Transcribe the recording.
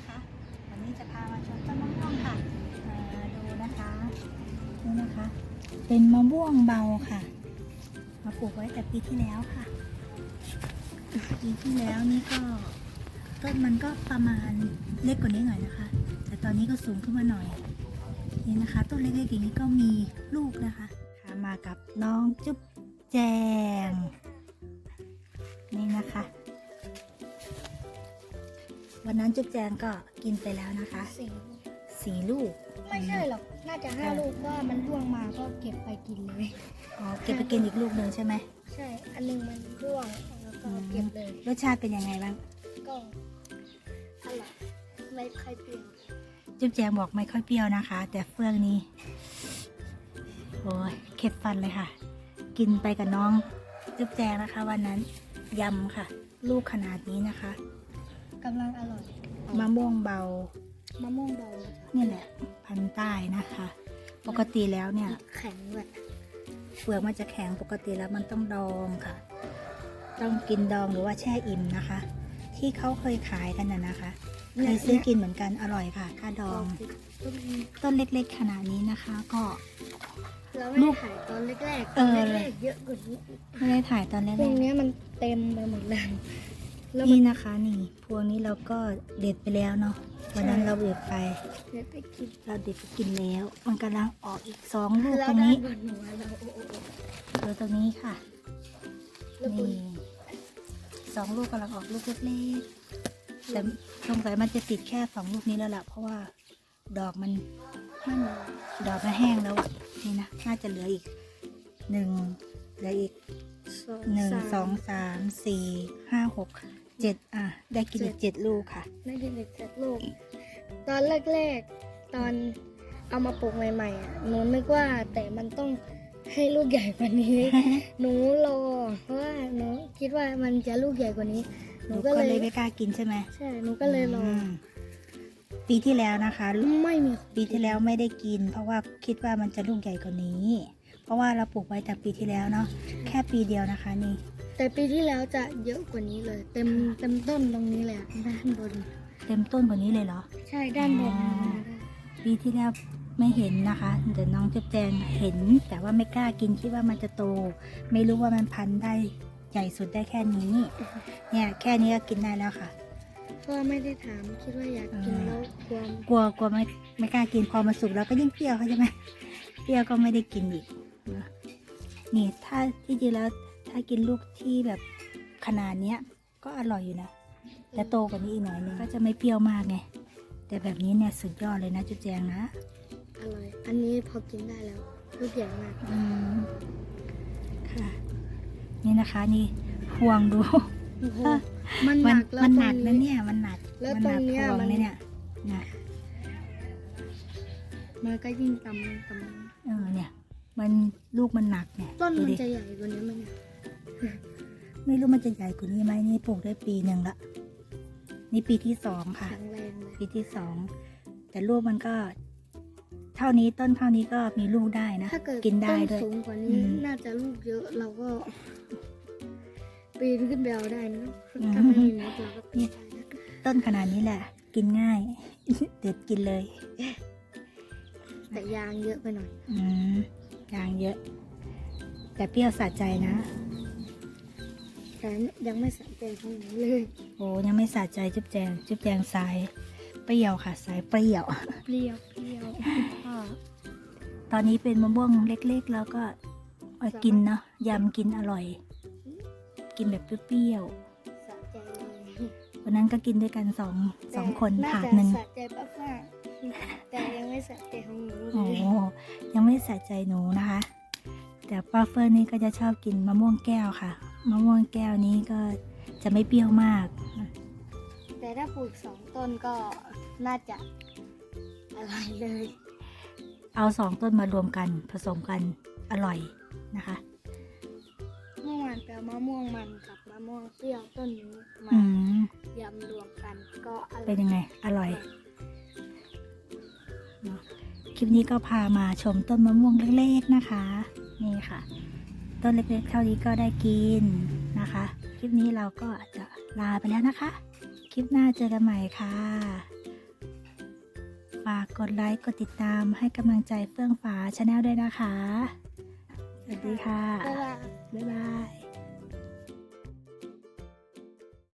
ะคะ วันนี้จะพามาชมต้นมะม่วงค่ะดูนะคะนี่นะคะ เป็นมะม่วงเบาค่ะ มาปลูกไว้แต่ปีที่แล้วค่ะ ปีที่แล้วนี่ก็ต้นมันก็ประมาณเล็กกว่านี้หน่อยนะคะ แต่ตอนนี้ก็สูงขึ้นมาหน่อย นี่นะคะ ต้นเล็กๆอย่างนี้ก็มีลูกนะคะคะมากับน้องจุ๊บแจง วันนั้นจุ๊บแจงก็กินไปแล้วนะคะสี่สี่ลูก ไม่ใช่หรอก น่าจะห้าลูกเพราะว่ามันร่วงมาก็เก็บไปกินเลย อ๋อ เก็บไปกินอีกลูกหนึ่งใช่ไหม ใช่ อันหนึงมันร่วงแล้วก็เก็บเลย รสชาติเป็นยังไงบ้าง ก็อร่อยไม่ค่อยเปรี้ยวจุ๊บแจงบอกไม่ค่อยเปรี้ยวนะคะ แต่เฟื่องนี้โอ้ยเข็ดฟันเลยค่ะ กินไปกับน้องจุ๊บแจงนะคะ วันนั้นยำค่ะ ลูกขนาดนี้นะคะ กำลังอร่อย มะม่วงเบามะม่วงเบานะคะนี่แหละ พันธุ์ใต้นะคะ ปกติแล้วเนี่ย แข็งด้วยเปลือกมันจะแข็งปกติแล้วมันต้องดองค่ะ ต้องกินดองหรือว่าแช่อิ่มนะคะ ที่เขาเคยขายกันน่ะนะคะเคยซื้อกินเหมือนกันอร่อยค่ะถ้าดอง ต้นต้นเล็กๆขนาดนี้นะคะ ก็เราไม่ได้ถ่ายตอนแรกๆเอตอนอแรกๆเยอะกว่านี้ไม่ได้ถ่ายตอนแรพวกกเนี้ยมันเต็มไปหมดเลย แล้วๆมันนี่นะคะนี่พวงนี้เราก็เด็ดไปแล้วเนาะวันนั้นเราเด็ดไป เดี๋ยวไปกินเราเด็ดไปกินแล้ว มันกำลังออกอีกสองลูกแล้วตรงด้านี้นบนหัวเราโอ้โหดูตรงนี้ค่ะแล้วบนนี่สองลูกกำลังออกลูกเล็กๆแต่สงสัยมันจะติดแค่สองลูกนี้แล้วล่ะเพราะว่าดอกมันไม่มีดอกมันแห้งแล้วอะนี่นะน่าจะเหลืออีกหนึ่งเหลืออีกสองหนึ่งสามสองสามสี่ห้าหก เจ็ดอะ ได้กินอีกเจ็ดลูกค่ะน่ากินเด็กเจ็ดลูก ตอนแรกๆ ตอนเอามาปลูกใหม่ๆอะหนูนึกว่าแต่มันต้องให้ลูกใหญ่กว่านี้ หนูรอเพราะว่าหนูคิดว่ามันจะลูกใหญ่กว่านี้หหนูนูก็ก็เลเลยยไม่กล้ากินใช่ไหมใช่ หนูก็เลยรออมปีที่แล้วนะคะไม่มีปีที่แล้วไม่ได้กิน เพราะว่าคิดว่ามันจะลูกใหญ่กว่านี้ เพราะว่าเราปลูกไว้แต่ปีที่แล้วเนาะแค่ปีเดียวนะคะนี่ แต่ปีที่แล้วจะเยอะกว่านี้เลย เต็มเต็มต้นตรงนี้เลยอะด้านบน เต็มต้นกว่านี้เลยเหรอ ใช่ด้านบนอ๋อปีที่แล้วไม่เห็นนะคะแต่น้องจุ๊บแจงเห็น แต่ว่าไม่กล้ากินคิดว่ามันจะโต ไม่รู้ว่ามันพันธุ์ได้ใหญ่สุดได้แค่นี้ เนี่ยแค่นี้ก็กินได้แล้วค่ะเพราะว่าไม่ได้ถามคิดว่าอยากกินอ่า แล้วกลัวกลัวกลัวไม่ไม่กล้ากินพอมาสุกแล้วก็ยิ่งเปรี้ยวเขาใช่ไหมเปรี้ยวก็ไม่ได้กินอีกนะนี่ถ้าที่จริงแล้ว ถ้ากินลูกที่แบบขนาดเนี้ย ก็อร่อยอยู่นะ แต่โตกว่านี้อีกหน่อยนึงก็จะไม่เปรี้ยวมากไง แต่แบบนี้เนี่ยสุดยอดเลยนะจุ๊บแจงนะ อร่อย อันนี้พอกินได้แล้วลูกใหญ่มากอืมค่ะ นี่นะคะนี่พวงดูโอ้โหมันหมันักแล้วมันตหรนักงนะเนี่ย มันหนัก แล้วมัหนัตรงเนี้ยพวงมันเลยเนี่ยนะมันก็ยิ่งต่ำต่ำเออเนี่ย มันลูกมันหนักเนี่ย ต้นดูมันดิจะใหญ่กว่านี้ไหมเนี่ย ไม่รู้มันจะใหญ่กว่านี้ไหมนี่ปลูกได้ปีหนึ่งละ นี่ปีที่สองค่ะแข็งแรงเลยปีที่สอง แต่ลูกมันก็ เท่านี้ต้นเท่านี้ก็มีลูกได้นะถ้าเกิดกินได้ต้นด้วยสูงกว่าอืนี้มน่าจะลูกเยอะเราก็ ปีนขึ้นไปเอาได้นะอืมถ้าไม่มีเน็ตเราก็ปีนได้นะต้นขนาดนี้แหละ กินง่าย เด็ดกินเลย แต่ยางเยอะไปหน่อย อืมยางเยอะ แต่เปรี้ยวสะใจนะ แต่ยังไม่สนใจของหนูเลยโอ้ยังไม่สะใจจุ๊บแจงจุ๊บแจงสายเปรี้ยวค่ะสายเปรี้ยว เปรี้ยวเปรี้ยวพ่อตอนนี้เป็นมะม่วงเล็กๆ แล้วก็เอากินเนาะยำกินอร่อย กินแบบเปรี้ยวสะใจเลยๆวันนั้นก็กินด้วยกันสองสองคนแต่ถาดหนึ่งน่าจะสะใจป้าฟ้าแต่ยังไม่สะใจของหนูเลโอ้ยยังไม่สะใจหนูนะคะ แต่ป้าเฟิร์นนี่ก็จะชอบกินมะม่วงแก้วค่ะ มะม่วงแก้วนี้ก็จะไม่เปรี้ยวมาก แต่ถ้าปลูกสองต้นก็น่าจะอะไรเลย เอาสองต้นมารวมกันผสมกันอร่อยนะคะ เมื่อวานไปเอามะม่วงมันกับมะม่วงเปรี้ยวต้นนี้มาอืม ยำรวมกันก็อร่อย เป็นยังไง อร่อยเนอะคลิปนี้ก็พามาชมต้นมะม่วงเล็กๆนะคะ นี่ค่ะ ต้นเล็กๆเท่านี้ก็ได้กินนะคะ คลิปนี้เราก็จะลาไปแล้วนะคะ คลิปหน้าเจอกันใหม่ค่ะฝฝากกดไลค์กดติดตามให้กำลังใจเฟื่องฟ้าชาแนลด้วยนะคะ สวัสดีค่ะ บ๊ายบายบ๊ายบาย